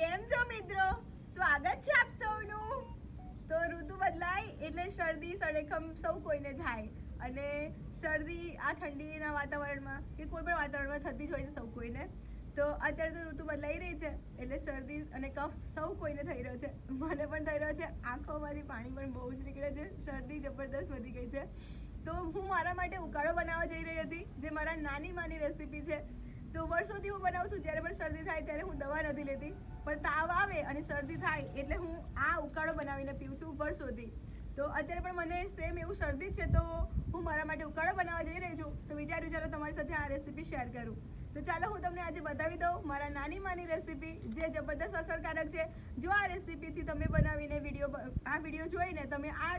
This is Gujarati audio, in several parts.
કેમ છો મિત્રો? સ્વાગત છે આપ સૌનું. તો ઋતુ બદલાય એટલે શરદી, સડેખમ સૌ કોઈને થાય. અને શરદી આ ઠંડીના વાતાવરણમાં કે કોઈ પણ વાતાવરણમાં થતી જ હોય છે સૌ કોઈને. તો અત્યારે તો ઋતુ બદલાઈ રહી છે એટલે શરદી અને કફ સૌ કોઈને થઈ રહ્યો છે. મને પણ થઈ રહ્યો છે. આંખોમાંથી પાણી પણ બહુ જ નીકળે છે. શરદી જબરદસ્ત વધી ગઈ છે. તો હું મારા માટે ઉકાળો બનાવવા જઈ રહી હતી, જે મારા નાની માની રેસીપી છે. તો વર્ષોથી હું બનાવું છું. જ્યારે પણ શરદી થાય ત્યારે હું દવા નથી લેતી. પણ તાવ આવે અને શરદી થાય એટલે હું આ ઉકાળો બનાવીને પીઉં છું વર્ષોથી. તો અત્યારે પણ મને સેમ એવું શરદી છે, તો હું મારા માટે ઉકાળો બનાવવા જઈ રહી છું. તો વિચાર્યું, ચાલો તમારી સાથે આ રેસીપી શેર કરું. તો ચાલો હું તમને આજે બતાવી દઉં મારા નાની માની રેસીપી જે જબરદસ્ત અસરકારક છે. જો આ રેસીપીથી તમે બનાવીને વીડિયો આ વીડિયો જોઈને તમે આ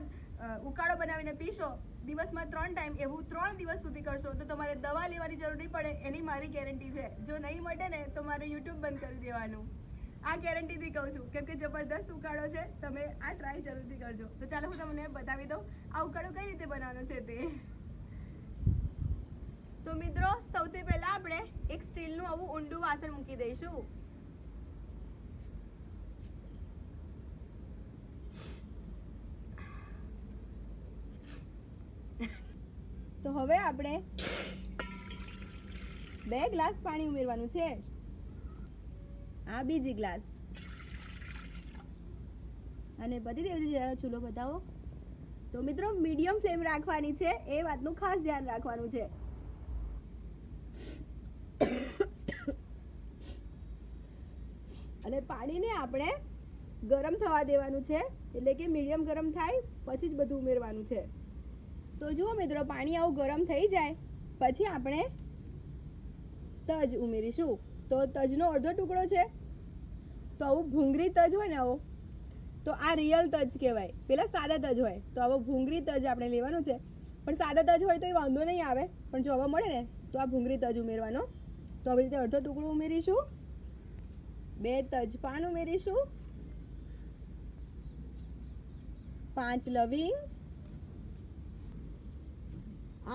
ઉકાળો બનાવીને પીશો, દિવસમાં ત્રણ ટાઈમ એવું ત્રણ દિવસ સુધી કરશો, તો તમારે દવા લેવાની જરૂર નહીં પડે, એની મારી ગેરંટી છે. જો નહીં મળે ને, તો મારે યુટ્યુબ બંધ કરી દેવાનું. આ ગેરંટીથી કહું છું, કેમ કે જબરદસ્ત ઉકાળો છે, તમે આ ટ્રાય જરૂરથી કરજો. તો ચાલો હું તમને બતાવી દઉં, આ ઉકાળો કઈ રીતે બનાવવાનો છે તો મિત્રો સૌથી પહેલા આપણે એક સ્ટીલનું આવું ઊંડું વાસણ મૂકી દઈશું. તો હવે આપણે બે ગ્લાસ પાણી ઉમેરવાનું છે. આ બીજી ગ્લાસ. અને બધી દેવજી જરા ચૂલો બતાવો, તો મિત્રો મીડિયમ ફ્લેમ રાખવાની છે, એ વાતનું ખાસ ધ્યાન રાખવાનું છે. અને પાણીને આપણે ગરમ થવા દેવાનું છે. એટલે કે મીડિયમ ગરમ થાય, પછી જ બધું ઉમેરવાનું છે. તો જુઓ મિત્રો, પાણી આવું ગરમ થઈ જાય, પછી આપણે તજ ઉમેરીશું. તો તજનો અડધો ટુકડો છે. તો આવું ભૂંગળી તજ હોય ને આવો, તો આ રિયલ તજ કહેવાય. પેલા સાદા તજ હોય. તો આવો ભૂંગળી તજ આપણે લેવાનું છે. પણ સાદા તજ હોય તો એ વાંધો નહીં આવે. પણ જો હવે મળે ને, તો આ ભૂંગળી તજ ઉમેરવાનો. તો આવી રીતે અડધો ટુકડો ઉમેરીશું. બે તજ પાન ઉમેરીશું પાંચ લવિંગ.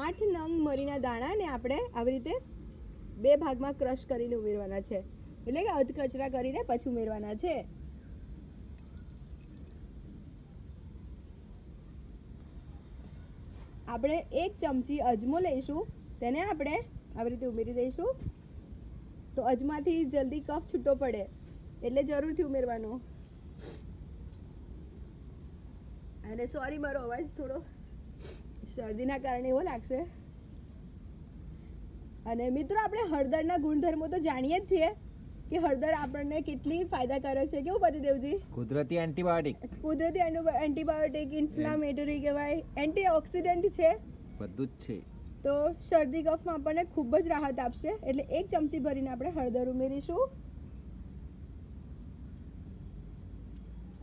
આઠ નંગ મરીના દાણાને આપણે આવી રીતે બે ભાગમાં ક્રશ કરીને ઉમેરવાના છે. એટલે કે અધકચરા કરીને પછી ઉમેરવાના છે. આપણે એક ચમચી અજમો લઈશું. તેને આપણે આવી રીતે ઉમેરી દઈશું. તો અજમાથી જલ્દી કફ છૂટો પડે. એટલે જરૂરથી ઉમેરવાનો. અને સોરી મારો અવાજ થોડો શરદીના કારણે એવો લાગશે. અને મિત્રો આપણે હળદરના ગુણધર્મો તો જાણીએ જ છીએ કે હળદર આપણને કેટલી ફાયદાકારક છે. કેવું પતિદેવજી કુદરતી એન્ટીબાયોટિક કુદરતી એન્ટિ- એન્ટીબાયોટિક ઇન્ફ્લામેટરી કહેવાય. એન્ટીઓક્સિડન્ટ છે. બધું જ છે. તો શરદી, કફમાં આપણને ખૂબ જ રાહત આપશે. એટલે એક ચમચી ભરીને આપણે હળદર ઉમેરીશું.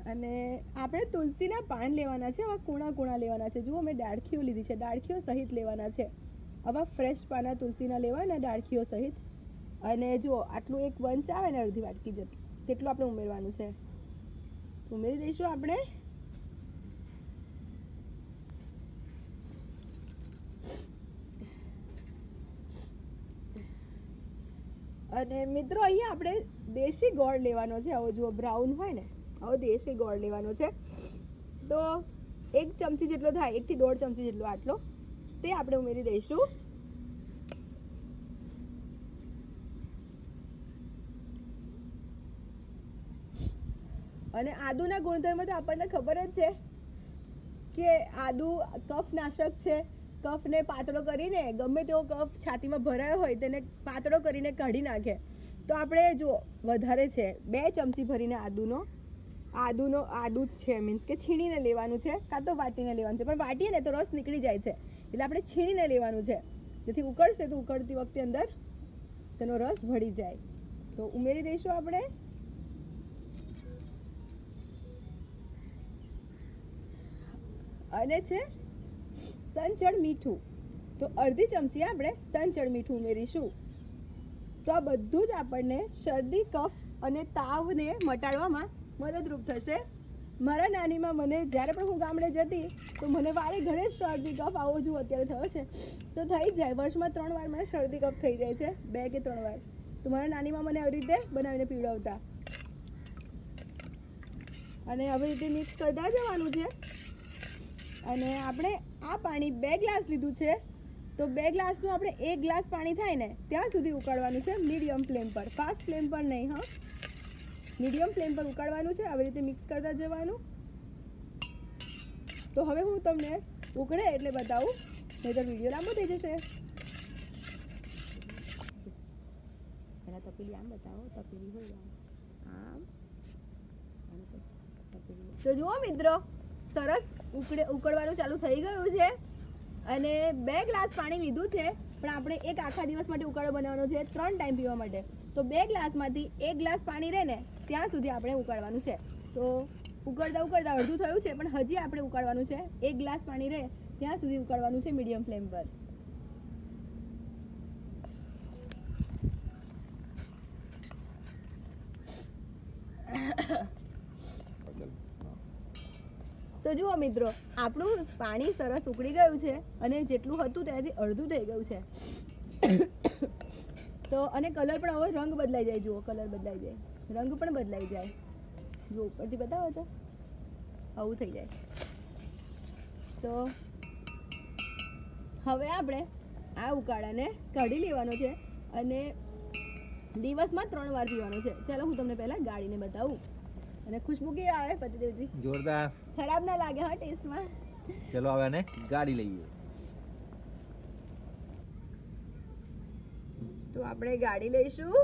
અને આપણે તુલસીના પાન લેવાના છે, આવા કૂણા કૂણા લેવાના છે. જુઓ, મેં ડાળખીઓ લીધી છે. ડાળખીઓ સહિત લેવાના છે. આવા ફ્રેશ પાના તુલસીના લેવાના ડાળખીઓ સહિત. અને જુઓ, આટલું એક વંચ આવે ને અડધી વાટકી જેટલું. તેટલું આપણે ઉમેરવાનું છે. ઉમેરી દઈશું આપણે. અને મિત્રો, અહીંયા આપણે દેશી ગોળ લેવાનો છે. આવો જુઓ બ્રાઉન હોય ને, આવો દેશી ગોળ લેવાનો છે. તો એક ચમચી જેટલો થાય એકથી દોઢ ચમચી જેટલો આટલો. તે આપણે ઉમેરી દઈશું. અને આદુના ગુણધર્મ તો આપણને ખબર જ છે કે આદુ કફનાશક છે કફને પાતળો કરીને, ગમે તેવો કફ છાતીમાં ભરાયો હોય તેને પાતળો કરીને કાઢી નાખે. તો આપણે જો વધારે છે, બે ચમચી ભરીને આદુનો આદુનો, આદુ જ છે મીન્સ કે છીણીને લેવાનું છે, કાં તો વાટીને લેવાનું છે, પણ વાટીએ ને તો રસ નીકળી જાય છે. એટલે આપણે છીણીને લેવાનું છે. જેથી ઉકળશે તો ઉકળતી વખતે અંદર તેનો રસ ભળી જાય. તો ઉમેરી દઈશું આપણે. અને છે સંચળ મીઠું. તો અડધી ચમચી આપણે સંચળ મીઠું ઉમેરીશું. તો આ બધું જ આપણને શરદી, કફ અને તાવને મટાડવામાં મદદરૂપ થશે. મારા નાનીમાં મને જ્યારે પણ હું ગામડે જતી, તો મને વારે જ શરદી, કફ આવો જો અત્યારે થયો છે. તો થઈ જ જાય. વર્ષમાં ત્રણ વાર મને શરદી, કફ થઈ જાય છે. બે કે ત્રણ વાર. તો મારા નાનીમાં મને આવી રીતે બનાવીને પીવડાવતા. અને આવી રીતે મિક્સ કરતા જવાનું છે. અને આપણે આ પાણી બે ગ્લાસ લીધું છે. તો બે ગ્લાસનું આપણે એક ગ્લાસ પાણી થાય ને ત્યાં સુધી ઉકાળવાનું છે મીડિયમ ફ્લેમ પર. ફાસ્ટ ફ્લેમ પર નહીં હા. મીડિયમ ફ્લેમ પર ઉકાળવાનું છે આવી રીતે મિક્સ કરતા જવાનું. તો હવે હું તમને ઉકળે એટલે બતાવું નહીં તો વીડિયો લાંબો થઈ જશે. પહેલાં તપેલી આમ બતાવો તપેલી હોય આમ અને પછી તપેલી. તો જુઓ મિત્રો સરસ ઉકળે ઉકળવાનું ચાલુ થઈ ગયું છે. અને બે ગ્લાસ પાણી લીધું છે, પણ આપણે એક આખા દિવસ માટે ઉકાળો બનાવવાનો છે, ત્રણ ટાઈમ પીવા માટે. તો બે ગ્લાસમાંથી એક ગ્લાસ પાણી રહે ને, ત્યાં સુધી આપણે ઉકાળવાનું છે. તો ઉકળતા ઉકળતા અડધું થયું છે, પણ હજી આપણે ઉકાળવાનું છે. એક ગ્લાસ પાણી રહે, ત્યાં સુધી ઉકાળવાનું છે મીડિયમ ફ્લેમ પર. તો જુઓ મિત્રો, આપણું પાણી સરસ ઉકળી ગયું છે અને જેટલું હતું તેનાથી અડધું થઈ ગયું છે. તો અને કલર પણ હવે રંગ બદલાઈ જાય, જુઓ કલર બદલાઈ જાય, રંગ પણ બદલાઈ જાય. જુઓ, ઉપરથી બતાવો તો. આવું થઈ જાય. તો હવે આપણે આ ઉકાળાને કાઢી લેવાનો છે અને દિવસમાં ત્રણ વાર પીવાનો છે. ચાલો હું તમને પહેલાં ગાળીને બતાવું. અને ખુશ્બુ કેવી આવે પતિદેવજી જોરદાર. ખરાબ ના લાગે હા ટેસ્ટમાં. ચલો હવે ને ગાડી લઈએ. તો આપણે ગાડી લઈશું.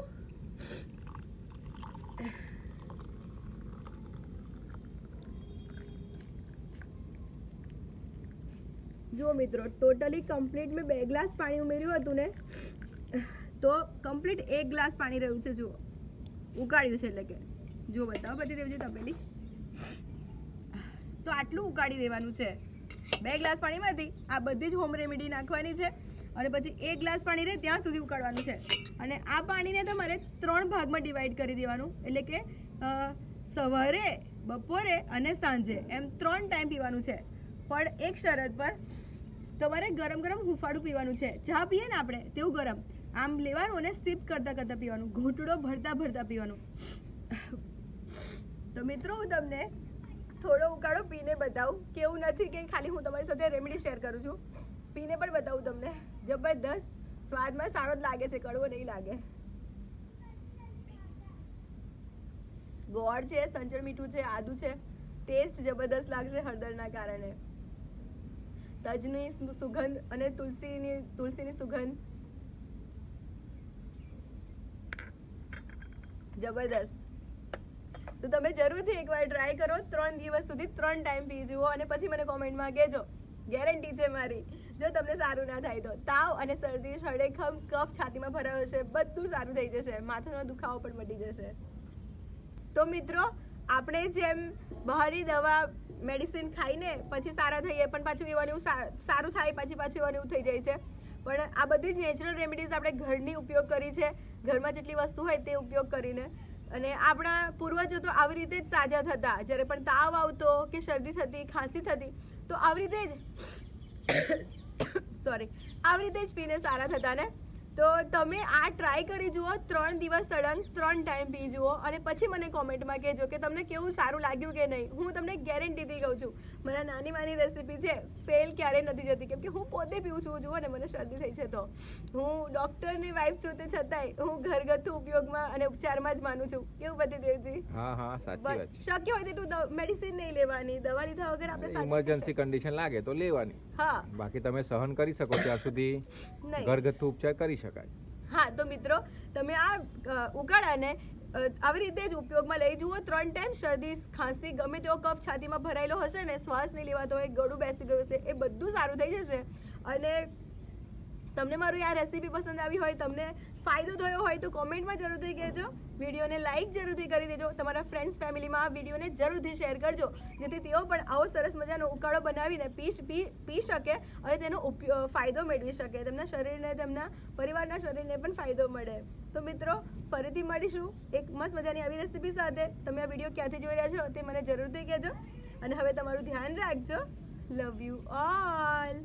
જો મિત્રો ટોટલી કમ્પ્લીટ મેં બે ગ્લાસ પાણી ઉમેર્યું હતું ને તો કમ્પ્લીટ એક ગ્લાસ પાણી રહ્યું છે જુઓ. ઉકાળ્યું છે એટલે કે. જુઓ બતાવો બધી દેવજી તપેલી. તો આટલું ઉકાળી દેવાનું છે. બે ગ્લાસ પાણીમાંથી આ બધી જ હોમ રેમેડી નાખવાની છે અને પછી એક ગ્લાસ પાણી રહે ત્યાં સુધી ઉકાળવાનું છે. અને આ પાણીને તમારે ત્રણ ભાગમાં ડિવાઈડ કરી દેવાનું. એટલે કે સવારે, બપોરે અને સાંજે એમ ત્રણ ટાઈમ પીવાનું છે. પણ એક શરત પર તમારે ગરમ ગરમ હુંફાળું પીવાનું છે. ચા પીએ ને આપણે તેવું ગરમ. આમ લેવાનું અને સિપ કરતાં કરતાં પીવાનું. ઘૂંટડો ભરતા ભરતા પીવાનું. તો મિત્રો, હું તમને થોડો ઉકાળો પીને બતાવું. કેવું નથી કે ખાલી હું તમારી સાથે રેમેડી શેર કરું છું. પીને પણ બતાવું તમને. જબરદસ્ત સ્વાદમાં સારો જ લાગે છે, કડવો નહીં લાગે. ગોળ છે, સંચળ મીઠું છે, આદુ છે. ટેસ્ટ જબરદસ્ત લાગશે હળદરના કારણે. તજની સુગંધ અને તુલસીની તુલસીની સુગંધ. જબરદસ્ત. તો તમે જરૂરથી એકવાર ટ્રાય કરો. ત્રણ દિવસ સુધી ત્રણ ટાઈમ પી જુઓ અને પછી મને કોમેન્ટમાં કહેજો. ગેરંટી છે મારી. જો તમને સારું ના થાય તો. તાવ અને શરદી સળેખમ કફ છાતીમાં ભરાયો છે બધું સારું થઈ જશે. માથાનો દુખાવો પણ મટી જશે. તો મિત્રો, આપણે જેમ બહારની દવા મેડિસિન ખાઈને પછી સારા થઈએ, પણ પાછું એવાનું એવું સારું થાય, પછી પાછું એવાનું એવું થઈ જાય છે. પણ આ બધી જ નેચરલ રેમેડીઝ આપણે ઘરની ઉપયોગ કરી છે. ઘરમાં જેટલી વસ્તુ હોય તે ઉપયોગ કરીને. અને આપણા પૂર્વજો તો આવી રીતે જ સાજા થતા. જ્યારે પણ તાવ આવતો કે શરદી થતી, ખાંસી થતી, તો આવી રીતે જ સોરી આવી રીતે જ પીને સારા થતા ને તો તમે આ ટ્રાય કરી જુઓ ત્રણ દિવસ સળંગ ત્રણ ટાઈમ પી જુઓ અને પછી મને કોમેન્ટમાં કહેજો કે તમને કેવું સારું લાગ્યું કે નહીં. હું તમને ગેરંટીથી કહું છું મારા નાની માની રેસીપી છે ફેલ ક્યારેય નથી જતી. કેમ કે હું પોતે પીવું છું જુઓ ને મને શરદી થઈ છે તો. હું ડૉક્ટરની વાઈફ છું તે છતાંય હું ઘરગથ્થુ ઉપયોગમાં અને ઉપચારમાં જ માનું છું. કેવું બધી દેવજી? હા હા સાચી વાત શક્ય હોય તેટલું મેડિસિન નહીં લેવાની. દવા લીધા વગર આપણે ઇમરજન્સી કન્ડિશન લાગે તો લેવાની. હા. બાકી તમે સહન કરી શકો ત્યાં સુધી. ઘરગથ્થુ ઉપચાર કરી શકાય. હા, તો મિત્રો, તમે આ ઉકાળાને આવી રીતે જ ઉપયોગમાં લઈ જુઓ. ત્રણ ટાઈમ શરદી, ખાંસી, ગમે તેવો કફ છાતીમાં ભરાયેલો હશે ને શ્વાસ નહીં લેવાતો હોય, ગળું બેસી ગયું છે એ બધું સારું થઈ જશે. અને તમને મારું આ રેસીપી પસંદ આવી હોય, તમને ફાયદો થયો હોય તો કોમેન્ટમાં જરૂરથી કહેજો. વિડીયોને લાઇક જરૂરથી કરી દેજો. તમારા ફ્રેન્ડ્સ ફેમિલીમાં આ વિડીયોને જરૂરથી શેર કરજો. જેથી તેઓ પણ આવો સરસ મજાનો ઉકાળો બનાવીને પી પી પી શકે અને તેનો ઉપયોગ ફાયદો મેળવી શકે. તેમના શરીરને, તેમના પરિવારના શરીરને પણ ફાયદો મળે. તો મિત્રો, ફરીથી મળીશું એક મસ્ત મજાની આવી રેસીપી સાથે. તમે આ વીડિયો ક્યાંથી જોઈ રહ્યા છો તે મને જરૂરથી કહેજો. અને હવે તમારું ધ્યાન રાખજો. Love you all